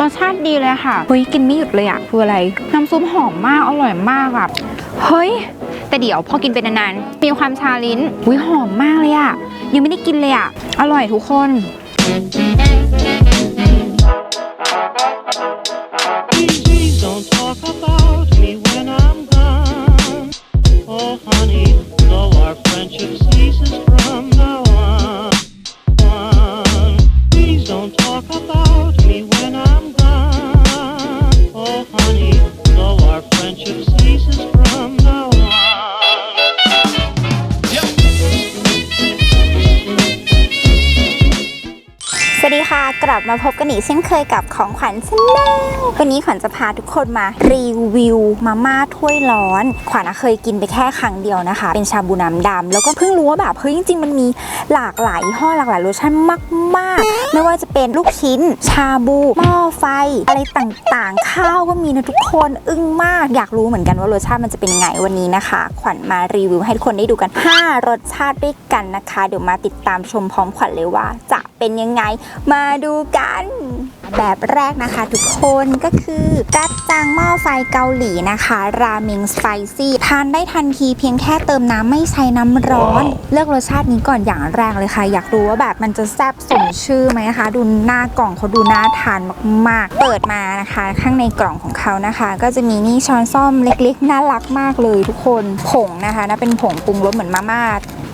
รสชาติดีเลยค่ะเฮ้ยกินไม่หยุดเลยอะคืออะไร น้ำซุปหอมมากอร่อยมากอะเฮ้ย แต่เดี๋ยวพอกินไปนานๆมีความชาลิ้นอุ้ยหอมมากเลยอะยังไม่ได้กินเลยอะอร่อยทุกคน กันอีกเช่นเคยกับของขวัญชาแนลวันนี้ขวัญจะพาทุกคนมารีวิวมาม่าถ้วยร้อน ขวัญเคยกินไปแค่ครั้งเดียวนะคะ เป็นชาบูน้ำดำแล้วก็เพิ่งรู้ว่าแบบเฮ้ยจริงๆมันมีหลากหลายยี่ห้อหลากหลายรสชาติมากๆ ไม่ว่าจะเป็นลูกชิ้น ชาบูหม้อไฟ อะไรต่างๆ ข้าวก็มีนะทุกคนอึ้งมากอยากรู้เหมือนกันว่ารสชาติมันจะเป็นยังไงวันนี้นะคะ ขวัญมารีวิวให้ทุกคนได้ดูกัน 5 รสชาติด้วยกันนะคะ เดี๋ยวมาติดตามชมพร้อมขวัญเลยว่าจะเป็นยังไง มาดูกัน แบบแรกนะคะทุกคนก็คือกัดจังหม้อไฟเกาหลีนะคะ ราเมงสไปซี่ทานได้ทันทีเพียงแค่เติมน้ำไม่ใช้น้ำร้อน เลือกรสชาตินี้ก่อนอย่างแรกเลยค่ะ อยากรู้ว่าแบบมันจะแซ่บสมชื่อไหมคะ ดูหน้ากล่องเขาดูน่าทานมากๆ เปิดมานะคะ ข้างในกล่องของเขานะคะ ก็จะมีนี่ช้อนซ่อมเล็กๆ น่ารักมากเลยทุกคนผงนะคะนะเป็นผงปรุงรสเหมือนมาม่า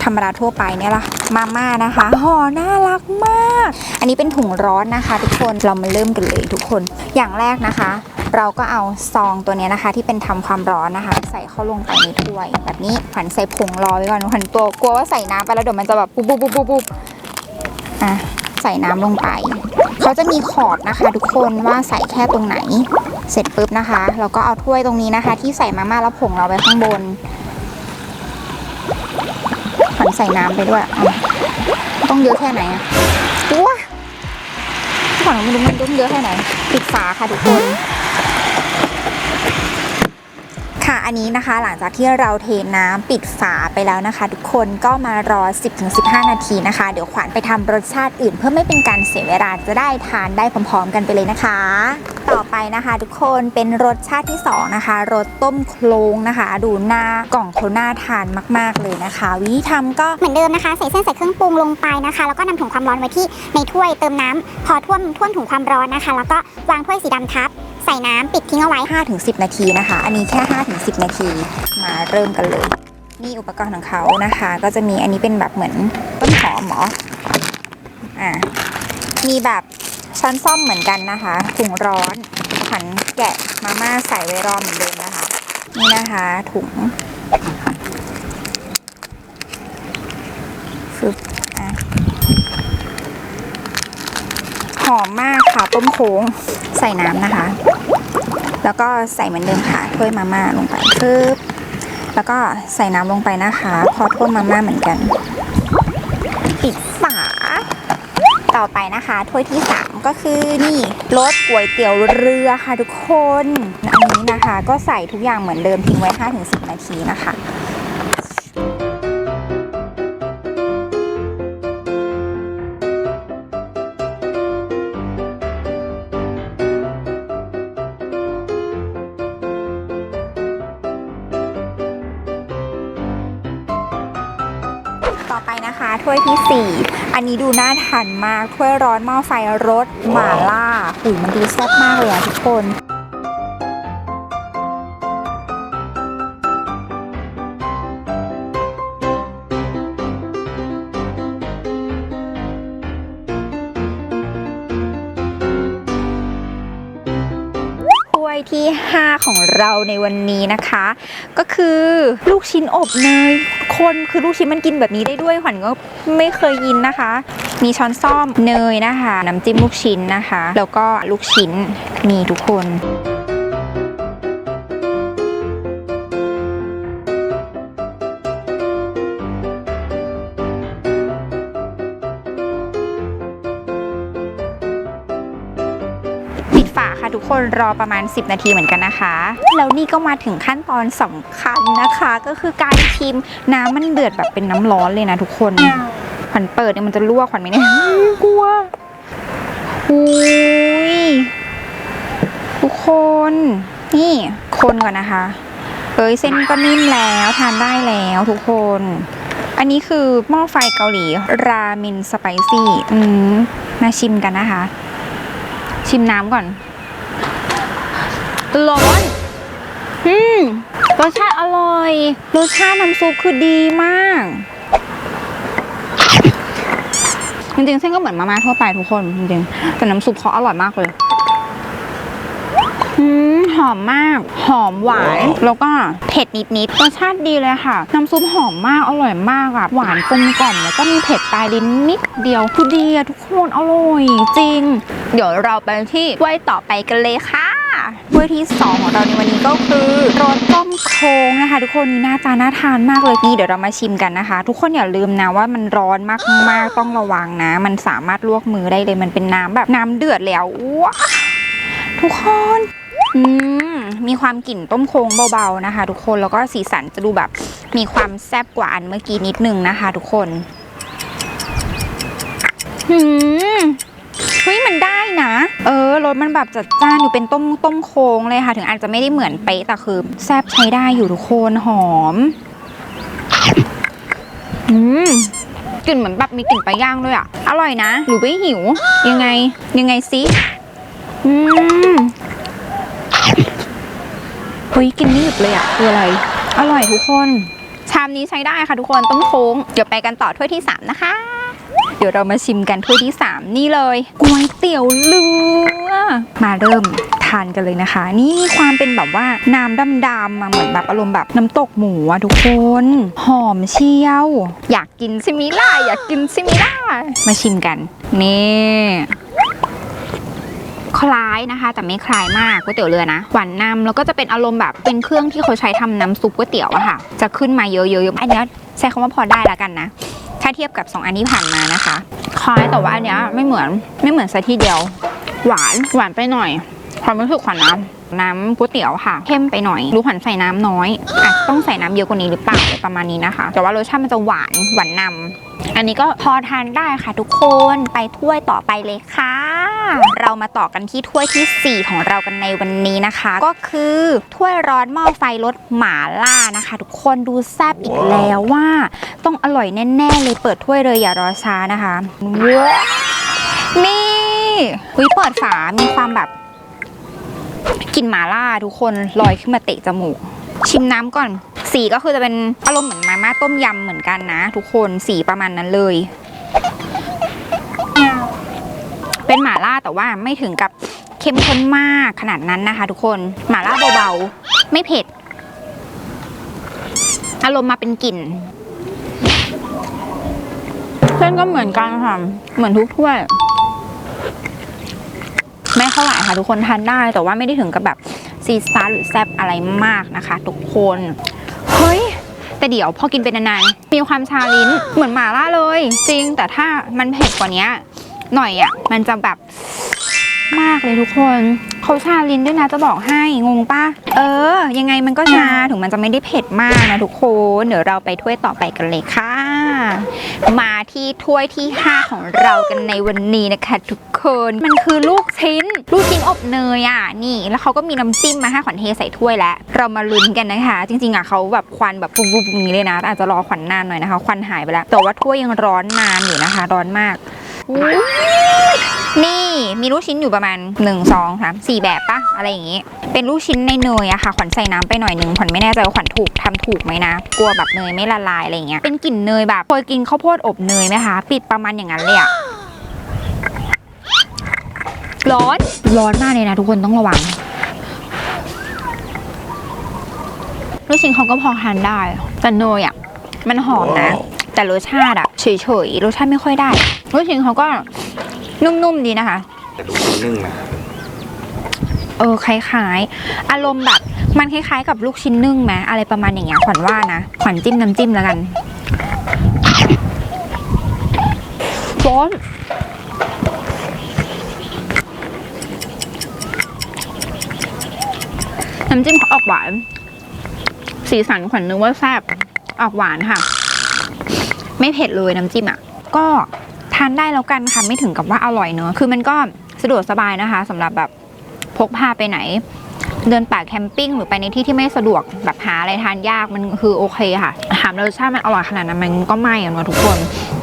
ธรรมดาทั่วไปเนี่ยละมาม่านะคะห่อน่ารักมาก อันนี้เป็นถุงร้อนนะคะ ทุกคนเรามาเริ่มกันเลยทุกคนอย่างแรกนะคะ เราก็เอาซองตัวเนี้ยนะคะ ที่เป็นทำความร้อนนะคะ ใส่เข้าลงไปในถ้วย แบบนี้ขวัญใส่ผงรอไว้ก่อนขวัญตัวกลัวว่าใส่น้ำไปแล้วเดี๋ยวมันจะแบบปุ๊บปุ๊บปุ๊บปุ๊บปุ๊บอะใส่น้ำลงไปเขาจะมีขอบนะคะ ทุกคนว่าใส่แค่ตรงไหน เสร็จปุ๊บนะคะ เราก็เอาถ้วยตรงนี้นะคะ ที่ใส่มาม่าแล้วผงเราไว้ข้างบน ขันใส่น้ำไปด้วยอะต้องเยอะแค่ไหนอะว้าขวัญไม่รู้มันต้องเยอะแค่ไหน ปิดฝาค่ะทุกคน ค่ะอันนี้นะคะหลังจากที่เราเทน้ำปิดฝาไปแล้วนะคะ ทุกคนก็มารอ 10-15 นาทีนะคะ เดี๋ยวขวัญไปทำรสชาติอื่น เพื่อไม่เป็นการเสียเวลาจะได้ทานได้พร้อม ๆ กันไปเลยนะคะ ต่อไปนะคะทุกคนเป็นรสชาติที่สองนะคะรสต้มโคลงนะคะ ดูหน้ากล่องเขาหน่าทานมาก ๆ เลยนะคะ วิธีทำก็เหมือนเดิมนะคะ ใส่เส้นใส่เครื่องปรุงลงไปนะคะ แล้วก็นำถุงความร้อนไว้ที่ในถ้วยเติมน้ำพอท่วมท่วมถุงความร้อนนะคะ แล้วก็วางถ้วยสีดำทับ ใส่น้ำปิดทิ้งเอาไว้ 5-10 นาทีนะคะ อันนี้แค่ 5-10 นาทีมาเริ่มกันเลยนี่อุปกรณ์ของเขานะคะ ก็จะมีอันนี้เป็นแบบเหมือนต้นหอมหรออ่ามีแบบช้อนซ่อมเหมือนกันนะคะถุงร้อนขันแกะมาม่าใส่ไว้รอเหมือนเดิมนะคะ นี่นะคะถุงฟึบ อะหอมมากค่ะต้มโค้งใส่น้ำนะคะ แล้วก็ใส่เหมือนเดิมค่ะถ้วยมาม่าลงไปปึ๊บแล้วก็ใส่น้ำลงไปนะคะ พอถ้วยมาม่าเหมือนกันปิดฝาต่อไปนะคะถ้วยที่ 3 ก็คือนี่รสก๋วยเตี๋ยวเรือค่ะทุกคน อันนี้นะคะ ก็ใส่ทุกอย่างเหมือนเดิมทิ้งไว้ 5-10 นาทีนะคะ ต่อไปนะคะ ถ้วยที่ 4 อันนี้ดูน่าทานมาก ถ้วยร้อนหม้อไฟรสหม่าล่าหุยมันดูแซ่บมากเลยอะทุกคน ที่ 5 ของเราในวันนี้นะคะ ก็คือลูกชิ้นอบเนยคนคือลูกชิ้นมันกินแบบนี้ได้ด้วยขวัญก็ไม่เคยยินนะคะ มีช้อนซ่อมเนยนะคะ น้ำจิ้มลูกชิ้นนะคะ แล้วก็ลูกชิ้นมีทุกคน ค่ะทุกคนรอประมาณ 10 นาทีเหมือนกันนะคะ แล้วนี่ก็มาถึงขั้นตอนสำคัญนะคะ ก็คือการชิมน้ำมันเดือดแบบเป็นน้ำร้อนเลยนะทุกคนขวัญเปิดเนี่ยมันจะลวกขวัญไหมเนี่ยกลัวอุ้ยทุกคน นี่คนก่อนนะคะเอ้ยเส้นก็นิ่มแล้วทานได้แล้วทุกคน อันนี้คือหม้อไฟเกาหลี รามินสไปซี่อืมมาชิมกันนะคะ ชิมน้ำก่อน ร้อน อืม รสชาติอร่อย รสชาติน้ำซุปคือดีมาก จริงๆ เส้นก็เหมือนมาม่าทั่วไปทุกคน จริงๆ แต่น้ำซุปเขาอร่อยมากเลยอืมหอมมาก หอมหวาน แล้วก็เผ็ดนิดๆรสชาติดีเลยค่ะ น้ำซุปหอมมาก อร่อยมากอะหวานกลมกล่อม แล้วก็มีเผ็ดปลายลิ้นนิดเดียว คือดีอะทุกคน อร่อยจริง เดี๋ยวเราไปที่ถ้วยต่อไปกันเลยค่ะ ถ้วยที่สองของเราในวันนี้ก็คือรสต้มโครงนะคะ ทุกคนนี่หน่าจาน่าทานมากเลยนี่เดี๋ยวเรามาชิมกันนะคะ ทุกคนอย่าลืมนะว่ามันร้อนมากๆต้องระวังนะ มันสามารถลวกมือได้เลยมันเป็นน้ำแบบน้ำเดือดแล้วว้าทุกคนอืมมีความกลิ่นต้มโค้งเบาๆนะคะ ทุกคนแล้วก็สีสันจะดูแบบมีความแซ่บกว่าอันเมื่อกี้นิดนึงนะคะ ทุกคนหืม เฮ้ยมันได้นะ เออรสมันแบบจัดจ้านอยู่เป็นต้มต้มโค้งเลยค่ะ ถึงอาจจะไม่ได้เหมือนเป๊ะแต่คือแซ่บใช้ได้อยู่ทุกคนหอมอืมกลิ่นเหมือนแบบมีกลิ่นปลาย่างด้วยอะ อร่อยนะ หรือไม่หิว ยังไงยังไงซิอืมเฮ้ยกินไม่หยุดเลยอะคืออะไร อร่อยทุกคน ชามนี้ใช้ได้ค่ะทุกคนต้มโค้ง เดี๋ยวไปกันต่อถ้วยที่ 3 นะคะ ดี๋ยวเรามาชิมกันถ้วยที่ 3 นี่เลยก๋วยเตี๋ยวเรือมาเริ่มทานกันเลยนะคะ นี่มีความเป็นแบบว่าน้ำดำๆมาเหมือนแบบอารมณ์แบบน้ำตกหมูอะทุกคน หอมเชี่ยว อยากกินซิมิล่าอยากกินซิมิล่ามาชิมกัน นี่คล้ายนะคะ แต่ไม่คล้ายมากก๋วยเตี๋ยวเรือนะหวานนำแล้วก็จะเป็นอารมณ์แบบเป็นเครื่องที่เขาใช้ทำน้ำซุปก๋วยเตี๋ยวอะค่ะ จะขึ้นมาเยอะๆอันนี้ใช้คำว่าพอได้ละกันนะ ถ้าเทียบกับ 2 อันที่ผ่านมานะคะ คล้ายแต่ว่าอันเนี้ยไม่เหมือนไม่เหมือนซะทีเดียว หวานหวานไปหน่อย ความรู้สึกขวัญน้ำน้ำก๋วยเตี๋ยวค่ะเข้มไปหน่อย รู้ขวัญใส่น้ำน้อยอาจจะต้องใส่น้ำเยอะกว่านี้หรือเปล่าประมาณนี้นะคะ แต่ว่ารสชาติมันจะหวานหวานนำอันนี้ก็พอทานได้ค่ะทุกคนไปถ้วยต่อไปเลยค่ะ เรามาต่อกันที่ถ้วยทีสี่ 4 ของเรากันในวันนี้นะคะ ก็คือถ้วยร้อนหม้อไฟรสหมาล่านะคะ ทุกคนดูแซ่บอีกแล้วว่า ต้องอร่อยแน่ ๆ เลยเปิดถ้วยเลยอย่ารอช้านะคะว้านี่อุ้ยเปิดฝา มีความแบบกลิ่นหมาล่าทุกคนลอยขึ้นมาเตะจมูก ชิมน้ำก่อน สีก็คือจะเป็นอารมณ์เหมือนมาม่าต้มยำเหมือนกันนะ ทุกคนสีประมาณนั้นเลย เป็นหมาล่าแต่ว่าไม่ถึงกับเข้มข้นมากขนาดนั้นนะคะ ทุกคนหมาล่าเบาๆไม่เผ็ด อารมณ์มาเป็นกลิ่นเส้นก็เหมือนกันค่ะ เหมือนทุกถ้วยไม่เท่าไหร่ค่ะทุกคนทานได้ แต่ว่าไม่ได้ถึงกับแบบซีซาร์หรือแซบอะไรมากนะคะ ทุกคนเฮ้ยแต่เดี๋ยวพอกินเป็นนานๆมีความชาลิ้นเหมือนหมาล่าเลย จริงแต่ถ้ามันเผ็ดกว่านี้ หน่อยอะ มันจะแบบมากเลยทุกคนเขาชาลิ้นด้วยนะจะบอกให้งงปะเออ ยังไงมันก็ชาถึงมันจะไม่ได้เผ็ดมากนะทุกคนเดี๋ยวเราไปถ้วยต่อไปกันเลยค่ะ มาที่ถ้วยที่ 5 ของเรากันในวันนี้นะคะทุกคนมันคือลูกชิ้น ลูกชิ้นอบเนยอะนี่ แล้วเขาก็มีน้ำจิ้มมาให้ขวัญเทใส่ถ้วยแล้วเรามาลุ้นกันนะคะ จริงๆอะเขาแบบควันแบบปุ๊บๆอย่างนี้เลยนะอาจจะรอขวัญนานหน่อยนะคะ ควันหายไปแล้วแต่ว่าถ้วยยังร้อนนานอยู่นะคะ ร้อนมาก นี่มีลูกชิ้นอยู่ประมาณ 1 2 3 4 แบบปะอะไรอย่างงี้ เป็นลูกชิ้นในเนยอะค่ะ ขวัญใส่น้ำไปหน่อยนึงขวัญไม่แน่ใจว่าขวัญถูกทำถูกไหมนะ กลัวแบบเนยไม่ละลายอะไรอย่างเงี้ย เป็นกลิ่นเนยแบบเคยกินข้าวโพดอบเนยไหมคะ ปิดประมาณอย่างนั้นเลยอะร้อน ร้อนมากเลยนะทุกคนต้องระวังลูกชิ้นเขาก็พอทานได้ แต่เนยอะมันหอมนะ แต่รสชาติอะเฉยๆรสชาติไม่ค่อยได้ลูกชิ้นเขาก็นุ่มๆดีนะคะ แต่ดูมันนึ่งนะเออคล้ายๆ อารมณ์แบบมันคล้ายๆ กับลูกชิ้นนึ่งไหมอะไรประมาณอย่างเงี้ยขวัญว่านะขวัญจิ้มน้ำจิ้มแล้วกันร้อนน้ำจิ้มเขาออกหวาน สีสันขวัญนึกว่าแซ่บออกหวานค่ะ ไม่เผ็ดเลยน้ำจิ้มอะก็ทานได้แล้วกันค่ะไม่ถึงกับว่าอร่อยเนอะคือมันก็สะดวกสบายนะคะสำหรับแบบพกพาไปไหน เดินป่าแคมปิ้งหรือไปในที่ที่ไม่สะดวกแบบหาอะไรทานยากมันคือโอเคค่ะถามรสชาติมันอร่อยขนาดนั้นมันก็ไม่อะเนะทุกคน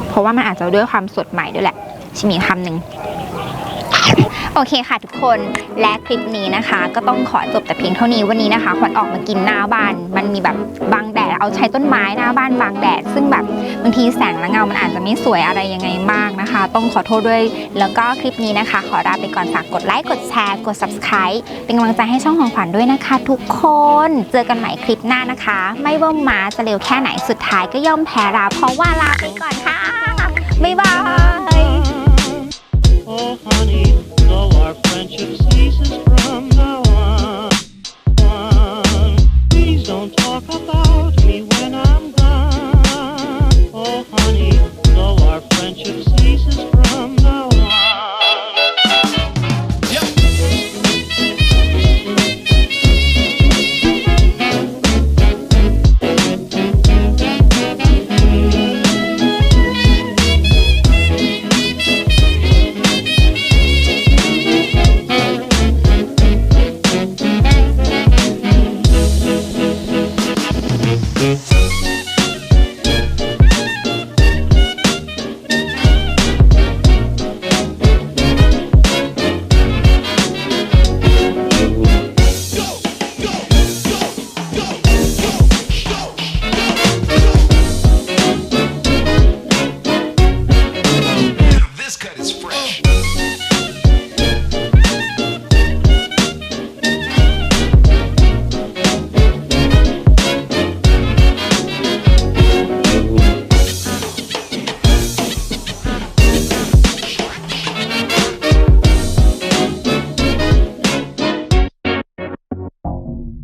เพราะว่ามันอาจจะด้วยความสดใหม่ด้วยแหละชิมีคำหนึ่ง โอเคค่ะทุกคนและคลิปนี้นะคะ ก็ต้องขอจบแต่เพียงเท่านี้วันนี้นะคะขวัญออกมากินหน้าบ้าน มันมีแบบบางแดดเอาใช้ต้นไม้หน้าบ้านบางแดด ซึ่งแบบบางทีแสงและเงา มันอาจจะไม่สวยอะไรยังไงมากนะคะ ต้องขอโทษด้วย แล้วก็คลิปนี้นะคะ ขอลาไปก่อนฝากกดไลค์กดแชร์กด subscribe เป็นกำลังใจให้ช่องของขวัญด้วยนะคะ ทุกคนเจอกันใหม่คลิปหน้านะคะ ไม่ว่าม้าจะเร็วแค่ไหนสุดท้ายก็ย่อมแพ้ราเพราะว่าลาไปก่อนค่ะบ๊ายบาย Our friendship ceases from now on. Please don't talk about me when I'm gone. Oh, honey, though our friendship ceases Mm-hmm.